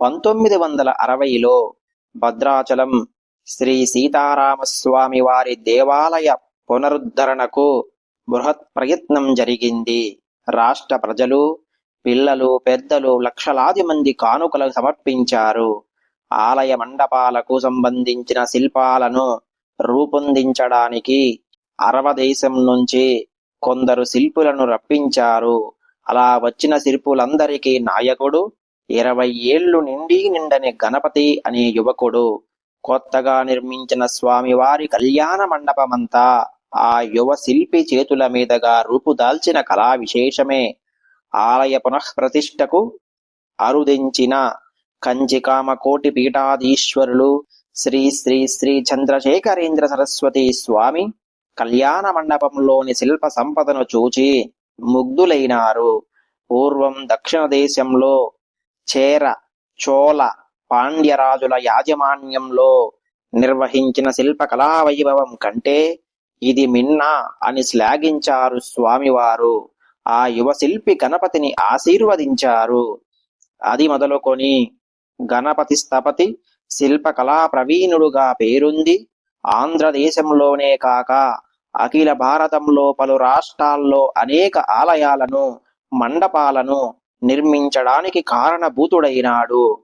పంతొమ్మిది వందల అరవైలో భద్రాచలం శ్రీ సీతారామస్వామి వారి దేవాలయ పునరుద్ధరణకు బృహత్ ప్రయత్నం జరిగింది. రాష్ట్ర ప్రజలు పిల్లలు పెద్దలు లక్షలాది మంది కానుకలు సమర్పించారు. ఆలయ మండపాలకు సంబంధించిన శిల్పాలను రూపొందించడానికి అరవ దేశం నుంచి కొందరు శిల్పులను రప్పించారు. అలా వచ్చిన శిల్పులందరికీ నాయకుడు ఇరవై ఏళ్ళు నిండి నిండని గణపతి అనే యువకుడు కొత్తగా నిర్మించిన స్వామివారి కళ్యాణ మండపమంతా ఆ యువ శిల్పి చేతుల మీదుగా రూపుదాల్చిన కళా విశేషమే. ఆలయ పునఃప్రతిష్టకు అరుదించిన కంచికామకోటి పీఠాధీశ్వరులు శ్రీ శ్రీ శ్రీ చంద్రశేఖరేంద్ర సరస్వతి స్వామి కళ్యాణ మండపంలోని శిల్ప సంపదను చూచి ముగ్ధులైనారు. పూర్వం దక్షిణ దేశంలో చేర చోళ పాండ్యరాజుల యాజమాన్యంలో నిర్వహించిన శిల్పకళా వైభవం కంటే ఇది మిన్నా అని శ్లాఘించారు స్వామివారు. ఆ యువ శిల్పి గణపతిని ఆశీర్వదించారు. అది మొదలుకొని గణపతి స్థపతి శిల్పకళా ప్రవీణుడుగా పేరుంది. ఆంధ్రదేశంలోనే కాక అఖిల భారతంలో పలు రాష్ట్రాల్లో అనేక ఆలయాలను మండపాలను నిర్మించడానికి కారణభూతుడైనాడు.